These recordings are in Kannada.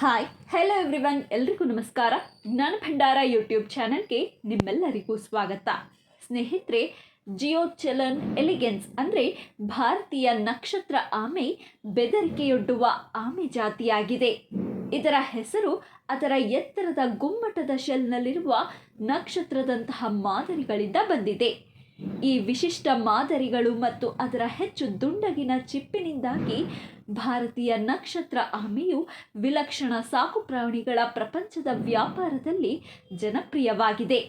ಹಾಯ್ ಹೆಲೋ ಎವ್ರಿವನ್ ಎಲ್ರಿಗೂ ನಮಸ್ಕಾರ. ಜ್ಞಾನ ಭಂಡಾರ ಯೂಟ್ಯೂಬ್ ಚಾನಲ್ಗೆ ನಿಮ್ಮೆಲ್ಲರಿಗೂ ಸ್ವಾಗತ. ಸ್ನೇಹಿತರೆ ಜಿಯೋ ಚಲನ್ ಎಲಿಗೆನ್ಸ್ ಅಂದರೆ ಭಾರತೀಯ ನಕ್ಷತ್ರ ಆಮೆ ಬೆದರಿಕೆಯೊಡ್ಡುವ ಆಮೆ ಜಾತಿಯಾಗಿದೆ. ಇದರ ಹೆಸರು ಅದರ ಎತ್ತರದ ಗುಮ್ಮಟದ ಶೆಲ್ನಲ್ಲಿರುವ ನಕ್ಷತ್ರದಂತಹ ಮಾದರಿಗಳಿಂದ ಬಂದಿದೆ. ಈ ವಿಶಿಷ್ಟ ಮಾದರಿಗಳು ಮತ್ತು ಅದರ ಹೆಚ್ಚು ದುಂಡಗಿನ ಚಿಪ್ಪಿನಿಂದಾಗಿ ಭಾರತೀಯ ನಕ್ಷತ್ರ ಆಮೆಯು ವಿಲಕ್ಷಣ ಸಾಕುಪ್ರಾಣಿಗಳ ಪ್ರಪಂಚದ ವ್ಯಾಪಾರದಲ್ಲಿ ಜನಪ್ರಿಯವಾಗಿದೆ.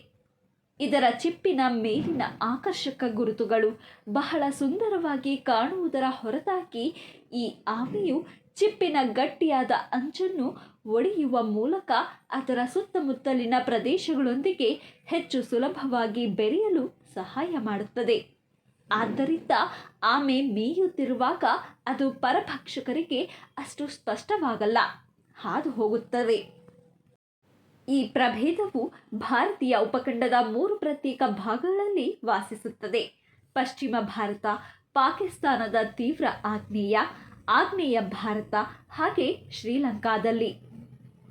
ಇದರ ಚಿಪ್ಪಿನ ಮೇಲಿನ ಆಕರ್ಷಕ ಗುರುತುಗಳು ಬಹಳ ಸುಂದರವಾಗಿ ಕಾಣುವುದರ ಹೊರತಾಗಿ ಈ ಆಮೆಯು ಚಿಪ್ಪಿನ ಗಟ್ಟಿಯಾದ ಅಂಚನ್ನು ಒಡೆಯುವ ಮೂಲಕ ಅದರ ಸುತ್ತಮುತ್ತಲಿನ ಪ್ರದೇಶಗಳೊಂದಿಗೆ ಹೆಚ್ಚು ಸುಲಭವಾಗಿ ಬೆರೆಯಲು ಸಹಾಯ ಮಾಡುತ್ತದೆ. ಆದ್ದರಿಂದ ಆಮೆ ಮೇಯುತ್ತಿರುವಾಗ ಅದು ಪರಭಕ್ಷಕರಿಗೆ ಅಷ್ಟು ಸ್ಪಷ್ಟವಾಗಲ್ಲ. ಹಾದು ಹೋಗುತ್ತವೆ ಈ ಪ್ರಭೇದವು ಭಾರತೀಯ ಉಪಖಂಡದ ಮೂರು ಪ್ರತ್ಯೇಕ ಭಾಗಗಳಲ್ಲಿ ವಾಸಿಸುತ್ತದೆ. ಪಶ್ಚಿಮ ಭಾರತ, ಪಾಕಿಸ್ತಾನದ ತೀವ್ರ ಆಗ್ನೇಯ ಆಗ್ನೇಯ ಭಾರತ ಹಾಗೆ ಶ್ರೀಲಂಕಾದಲ್ಲಿ.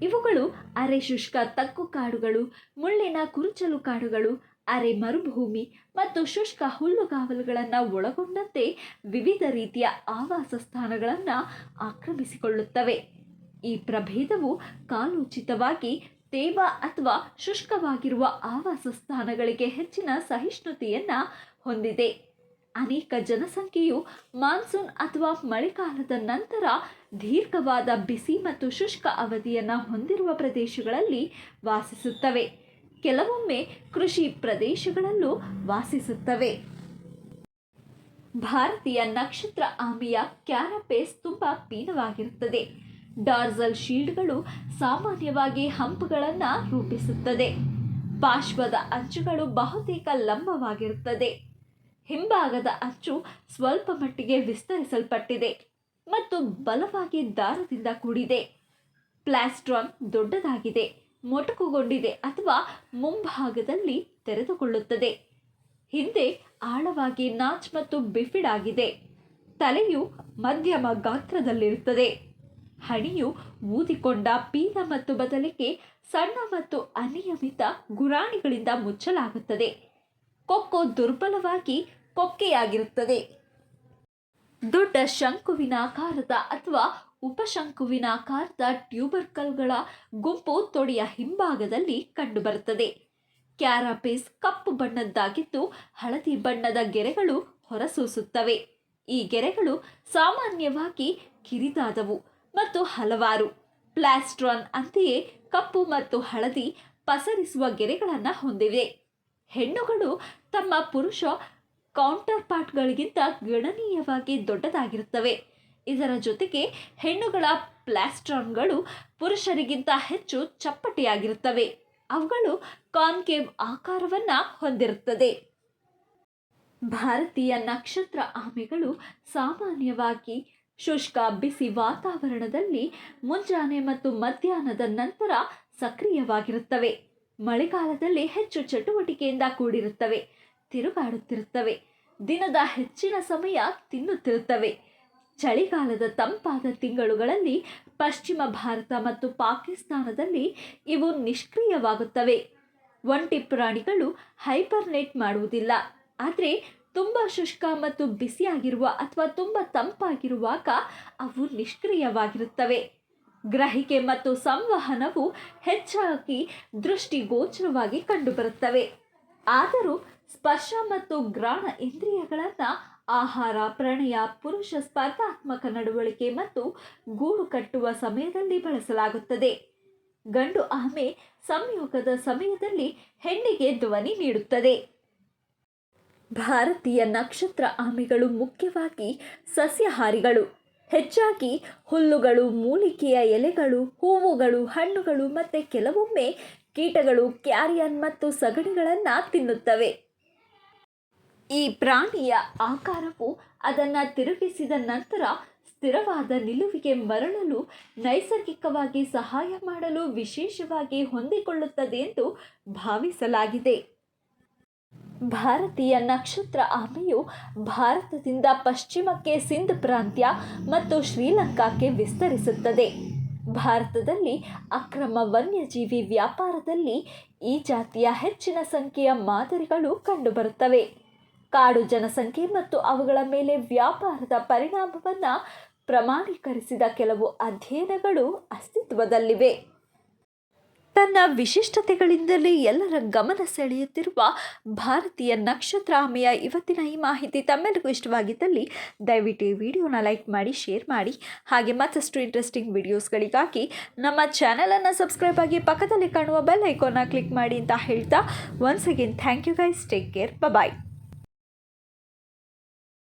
ಇವುಗಳು ಅರೆ ಶುಷ್ಕ ತಕ್ಕು ಕಾಡುಗಳು, ಮುಳ್ಳಿನ ಕುರುಚಲು ಕಾಡುಗಳು ಅರೆ ಮರುಭೂಮಿ ಮತ್ತು ಶುಷ್ಕ ಹುಲ್ಲುಗಾವಲುಗಳನ್ನು ಒಳಗೊಂಡಂತೆ ವಿವಿಧ ರೀತಿಯ ಆವಾಸ ಸ್ಥಾನಗಳನ್ನು ಆಕ್ರಮಿಸಿಕೊಳ್ಳುತ್ತವೆ. ಈ ಪ್ರಭೇದವು ಕಾಲೋಚಿತವಾಗಿ ತೇವ ಅಥವಾ ಶುಷ್ಕವಾಗಿರುವ ಆವಾಸ ಸ್ಥಾನಗಳಿಗೆ ಹೆಚ್ಚಿನ ಸಹಿಷ್ಣುತೆಯನ್ನು ಹೊಂದಿದೆ. ಅನೇಕ ಜನಸಂಖ್ಯೆಯು ಮಾನ್ಸೂನ್ ಅಥವಾ ಮಳೆಗಾಲದ ನಂತರ ದೀರ್ಘವಾದ ಬಿಸಿ ಮತ್ತು ಶುಷ್ಕ ಅವಧಿಯನ್ನು ಹೊಂದಿರುವ ಪ್ರದೇಶಗಳಲ್ಲಿ ವಾಸಿಸುತ್ತವೆ. ಕೆಲವೊಮ್ಮೆ ಕೃಷಿ ಪ್ರದೇಶಗಳಲ್ಲೂ ವಾಸಿಸುತ್ತವೆ. ಭಾರತೀಯ ನಕ್ಷತ್ರ ಆಮೆಯ ಕ್ಯಾರಪೇಸ್ ತುಂಬ ಪೀನವಾಗಿರುತ್ತದೆ. ಡಾರ್ಸಲ್ ಶೀಲ್ಡ್ಗಳು ಸಾಮಾನ್ಯವಾಗಿ ಹಂಪ್ಗಳನ್ನು ರೂಪಿಸುತ್ತದೆ. ಪಾರ್ಶ್ವದ ಅಂಚುಗಳು ಬಹುತೇಕ ಲಂಬವಾಗಿರುತ್ತದೆ. ಹಿಂಭಾಗದ ಅಂಚು ಸ್ವಲ್ಪ ಮಟ್ಟಿಗೆ ವಿಸ್ತರಿಸಲ್ಪಟ್ಟಿದೆ ಮತ್ತು ಬಲವಾಗಿ ದಾರದಿಂದ ಕೂಡಿದೆ. ಪ್ಲಾಸ್ಟ್ರಾನ್ ದೊಡ್ಡದಾಗಿದೆ. ಮೊಟಕುಗೊಂಡಿದೆ ಅಥವಾ ಮುಂಭಾಗದಲ್ಲಿ ತೆರೆದುಕೊಳ್ಳುತ್ತದೆ. ಹಿಂದೆ ಆಳವಾಗಿ ನಾಚ್ ಮತ್ತು ಬಿಫಿಡ್ ಆಗಿದೆ. ತಲೆಯು ಮಧ್ಯಮ ಗಾತ್ರದಲ್ಲಿರುತ್ತದೆ. ಹಣಿಯು ಊದಿಕೊಂಡ ಪೀನ ಮತ್ತು ಬದಲಿಗೆ ಸಣ್ಣ ಮತ್ತು ಅನಿಯಮಿತ ಗುರಾಣಿಗಳಿಂದ ಮುಚ್ಚಲಾಗುತ್ತದೆ. ಕೊಕ್ಕೊ ದುರ್ಬಲವಾಗಿ ಕೊಕ್ಕೆಯಾಗಿರುತ್ತದೆ. ದೊಡ್ಡ ಶಂಕುವಿನ ಆಕಾರದ ಅಥವಾ ಉಪಶಂಕುವಿನಾಕಾರದ ಟ್ಯೂಬರ್ಕಲ್ಗಳ ಗುಂಪು ತೊಡೆಯ ಹಿಂಭಾಗದಲ್ಲಿ ಕಂಡುಬರುತ್ತದೆ. ಕ್ಯಾರಾಪೇಸ್ ಕಪ್ಪು ಬಣ್ಣದ್ದಾಗಿದ್ದು ಹಳದಿ ಬಣ್ಣದ ಗೆರೆಗಳು ಹೊರಸೂಸುತ್ತವೆ. ಈ ಗೆರೆಗಳು ಸಾಮಾನ್ಯವಾಗಿ ಕಿರಿದಾದವು ಮತ್ತು ಹಲವಾರು. ಪ್ಲಾಸ್ಟ್ರಾನ್ ಅಂತೆಯೇ ಕಪ್ಪು ಮತ್ತು ಹಳದಿ ಪಸರಿಸುವ ಗೆರೆಗಳನ್ನು ಹೊಂದಿವೆ. ಹೆಣ್ಣುಗಳು ತಮ್ಮ ಪುರುಷ ಕೌಂಟರ್ ಪಾರ್ಟ್ಗಳಿಗಿಂತ ಗಣನೀಯವಾಗಿ ದೊಡ್ಡದಾಗಿರುತ್ತವೆ. ಇದರ ಜೊತೆಗೆ ಹೆಣ್ಣುಗಳ ಪ್ಲಾಸ್ಟ್ರಾನ್ಗಳು ಪುರುಷರಿಗಿಂತ ಹೆಚ್ಚು ಚಪ್ಪಟೆಯಾಗಿರುತ್ತವೆ. ಅವುಗಳು ಕಾನ್ಕೇವ್ ಆಕಾರವನ್ನು ಹೊಂದಿರುತ್ತದೆ. ಭಾರತೀಯ ನಕ್ಷತ್ರ ಆಮೆಗಳು ಸಾಮಾನ್ಯವಾಗಿ ಶುಷ್ಕ, ಬಿಸಿ ವಾತಾವರಣದಲ್ಲಿ ಮುಂಜಾನೆ ಮತ್ತು ಮಧ್ಯಾಹ್ನದ ನಂತರ ಸಕ್ರಿಯವಾಗಿರುತ್ತವೆ. ಮಳೆಗಾಲದಲ್ಲಿ ಹೆಚ್ಚು ಚಟುವಟಿಕೆಯಿಂದ ಕೂಡಿರುತ್ತವೆ, ತಿರುಗಾಡುತ್ತಿರುತ್ತವೆ, ದಿನದ ಹೆಚ್ಚಿನ ಸಮಯ ತಿನ್ನುತ್ತಿರುತ್ತವೆ. ಚಳಿಗಾಲದ ತಂಪಾದ ತಿಂಗಳುಗಳಲ್ಲಿ ಪಶ್ಚಿಮ ಭಾರತ ಮತ್ತು ಪಾಕಿಸ್ತಾನದಲ್ಲಿ ಇವು ನಿಷ್ಕ್ರಿಯವಾಗುತ್ತವೆ. ಒಂಟಿ ಪ್ರಾಣಿಗಳು ಹೈಪರ್ನೇಟ್ ಮಾಡುವುದಿಲ್ಲ. ಆದರೆ ತುಂಬ ಶುಷ್ಕ ಮತ್ತು ಬಿಸಿಯಾಗಿರುವ ಅಥವಾ ತುಂಬ ತಂಪಾಗಿರುವಾಗ ಅವು ನಿಷ್ಕ್ರಿಯವಾಗಿರುತ್ತವೆ. ಗ್ರಹಿಕೆ ಮತ್ತು ಸಂವಹನವು ಹೆಚ್ಚಾಗಿ ದೃಷ್ಟಿಗೋಚರವಾಗಿ ಕಂಡುಬರುತ್ತವೆ. ಆದರೂ ಸ್ಪರ್ಶ ಮತ್ತು ಗ್ರಾಣ ಇಂದ್ರಿಯಗಳನ್ನು ಆಹಾರ, ಪ್ರಣಯ, ಪುರುಷ ಸ್ಪರ್ಧಾತ್ಮಕ ನಡವಳಿಕೆ ಮತ್ತು ಗೂಡು ಕಟ್ಟುವ ಸಮಯದಲ್ಲಿ ಬಳಸಲಾಗುತ್ತದೆ. ಗಂಡು ಆಮೆ ಸಂಯೋಗದ ಸಮಯದಲ್ಲಿ ಹೆಣ್ಣಿಗೆ ಧ್ವನಿ ನೀಡುತ್ತದೆ. ಭಾರತೀಯ ನಕ್ಷತ್ರ ಆಮೆಗಳು ಮುಖ್ಯವಾಗಿ ಸಸ್ಯಾಹಾರಿಗಳು. ಹೆಚ್ಚಾಗಿ ಹುಲ್ಲುಗಳು, ಮೂಲಿಕೆಯ ಎಲೆಗಳು, ಹೂವುಗಳು, ಹಣ್ಣುಗಳು ಮತ್ತು ಕೆಲವೊಮ್ಮೆ ಕೀಟಗಳು, ಕ್ಯಾರಿಯನ್ ಮತ್ತು ಸಗಣಿಗಳನ್ನು ತಿನ್ನುತ್ತವೆ. ಈ ಪ್ರಾಣಿಯ ಆಕಾರವು ಅದನ್ನು ತಿರುಗಿಸಿದ ನಂತರ ಸ್ಥಿರವಾದ ನಿಲುವಿಗೆ ಮರಳಲು ನೈಸರ್ಗಿಕವಾಗಿ ಸಹಾಯ ಮಾಡಲು ವಿಶೇಷವಾಗಿ ಹೊಂದಿಕೊಳ್ಳುತ್ತದೆ ಎಂದು ಭಾವಿಸಲಾಗಿದೆ. ಭಾರತೀಯ ನಕ್ಷತ್ರ ಆಮೆಯು ಭಾರತದಿಂದ ಪಶ್ಚಿಮಕ್ಕೆ ಸಿಂಧ್ ಪ್ರಾಂತ್ಯ ಮತ್ತು ಶ್ರೀಲಂಕಾಕ್ಕೆ ವಿಸ್ತರಿಸುತ್ತದೆ. ಭಾರತದಲ್ಲಿ ಅಕ್ರಮ ವನ್ಯಜೀವಿ ವ್ಯಾಪಾರದಲ್ಲಿ ಈ ಜಾತಿಯ ಹೆಚ್ಚಿನ ಸಂಖ್ಯೆಯ ಮಾದರಿಗಳು ಕಂಡುಬರುತ್ತವೆ. ಕಾಡು ಜನಸಂಖ್ಯೆ ಮತ್ತು ಅವುಗಳ ಮೇಲೆ ವ್ಯಾಪಾರದ ಪರಿಣಾಮವನ್ನು ಪ್ರಮಾಣೀಕರಿಸಿದ ಕೆಲವು ಅಧ್ಯಯನಗಳು ಅಸ್ತಿತ್ವದಲ್ಲಿವೆ. ತನ್ನ ವಿಶಿಷ್ಟತೆಗಳಿಂದಲೇ ಎಲ್ಲರ ಗಮನ ಸೆಳೆಯುತ್ತಿರುವ ಭಾರತೀಯ ನಕ್ಷತ್ರಾಮೆಯ ಇವತ್ತಿನ ಈ ಮಾಹಿತಿ ತಮ್ಮೆಲ್ಲರಿಗೂ ಇಷ್ಟವಾಗಿದ್ದಲ್ಲಿ ದಯವಿಟ್ಟು ಈ ವಿಡಿಯೋನ ಲೈಕ್ ಮಾಡಿ, ಶೇರ್ ಮಾಡಿ, ಹಾಗೆ ಮತ್ತಷ್ಟು ಇಂಟ್ರೆಸ್ಟಿಂಗ್ ವಿಡಿಯೋಸ್ಗಳಿಗಾಗಿ ನಮ್ಮ ಚಾನಲನ್ನು ಸಬ್ಸ್ಕ್ರೈಬ್ ಆಗಿ ಪಕ್ಕದಲ್ಲಿ ಕಾಣುವ ಬೆಲ್ ಐಕಾನ್ನ ಕ್ಲಿಕ್ ಮಾಡಿ ಅಂತ ಹೇಳ್ತಾ once again thank you guys take care bye